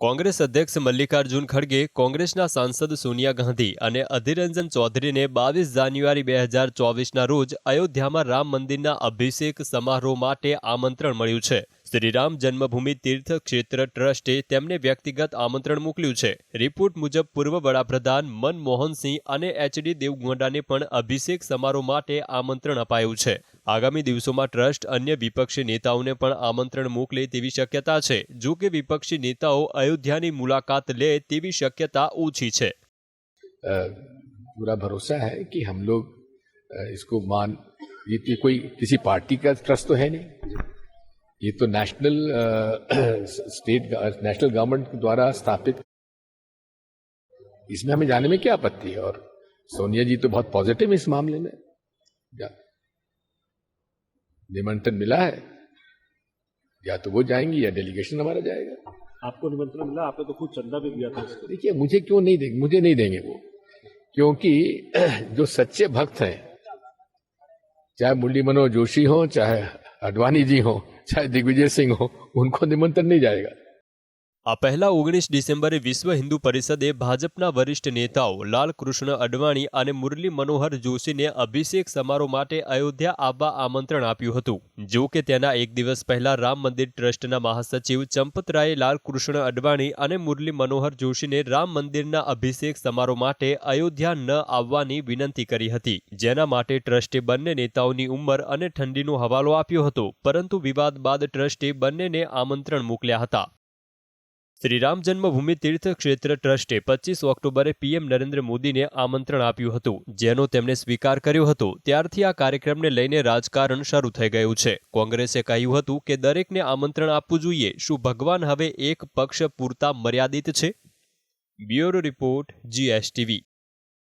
કોંગ્રેસ અધ્યક્ષ મલ્લિકાર્જુન ખડગે કોંગ્રેસના સાંસદ સોનિયા ગાંધી અને અધિરંજન ચૌધરીને બાવીસ જાન્યુઆરી બે હજાર ચોવીસના રોજ અયોધ્યામાં રામ મંદિરના અભિષેક સમારોહ માટે આમંત્રણ મળ્યું છે. શ્રીરામ જન્મભૂમિ તીર્થ ક્ષેત્ર ટ્રસ્ટે તેમને વ્યક્તિગત આમંત્રણ મોકલ્યું છે. રિપોર્ટ મુજબ પૂર્વ વડાપ્રધાન મનમોહનસિંહ અને એચડી દેવગોંડાને પણ અભિષેક સમારોહ માટે આમંત્રણ અપાયું છે. આગામી દિવસોમાં ટ્રસ્ટ અન્ય વિપક્ષી નેતાઓને પણ આમંત્રણ મોકલે તેવી શક્યતા છે જો કે વિપક્ષી નેતાઓ અયોધ્યાની મુલાકાત લે તેવી શક્યતા ઓછી છે अ, पूरा भरोसा है कि हम लोग अ, इसको मान ये तो कोई किसी पार्टी का ट्रस्ट तो है नहीं ये तो नेशनल स्टेट नेशनल गवर्नमेंट द्वारा स्थापित इसमें हमें जाने में क्या आपत्ति है और सोनिया जी तो बहुत पॉजिटिव है इस मामले में या निमंत्रण मिला है। या तो वो जाएँगी या डेलीगेशन हमारा जाएगा। आपको निमंत्रण मिला आपने तो खुद चंदा भी दिया था देखिए मुझे क्यों नहीं देंगे? मुझे नहीं देंगे वो। क्योंकि जो सच्चे भक्त हैं चाहे मुरली मनोहर जोशी हो चाहे अडवाणी जी हो चाहे दिग्विजय सिंह हो उनको निमंत्रण नहीं जाएगा। આ પહેલા ઓગણીસ ડિસેમ્બરે વિશ્વ હિન્દુ પરિષદે ભાજપના વરિષ્ઠ નેતાઓ લાલકૃષ્ણ અડવાણી અને મુરલી મનોહર જોશીને અભિષેક સમારોહ માટે અયોધ્યા આવવા આમંત્રણ આપ્યું હતું. જો કે તેના એક દિવસ પહેલા રામ મંદિર ટ્રસ્ટના મહાસચિવ ચંપતરાયે લાલકૃષ્ણ અડવાણી અને મુરલી મનોહર જોશીને રામ મંદિરના અભિષેક સમારોહ માટે અયોધ્યા ન આવવાની વિનંતી કરી હતી. જેના માટે ટ્રસ્ટે બંને નેતાઓની ઉંમર અને ઠંડીનો હવાલો આપ્યો હતો, પરંતુ વિવાદ બાદ ટ્રસ્ટે બંનેને આમંત્રણ મોકલ્યા હતા. શ્રી રામ જન્મભૂમિ તીર્થ ક્ષેત્ર ટ્રસ્ટે પચીસ ઓક્ટોબરે પીએમ નરેન્દ્ર મોદીને આમંત્રણ આપ્યું હતું, જેનો તેમણે સ્વીકાર કર્યો હતો. ત્યારથી આ કાર્યક્રમને લઈને રાજકારણ શરૂ થઈ ગયું છે. કોંગ્રેસે કહ્યું હતું કે, દરેકને આમંત્રણ આપવું જોઈએ. શું ભગવાન હવે એક પક્ષ પૂરતા મર્યાદિત છે? Bureau report, GSTV.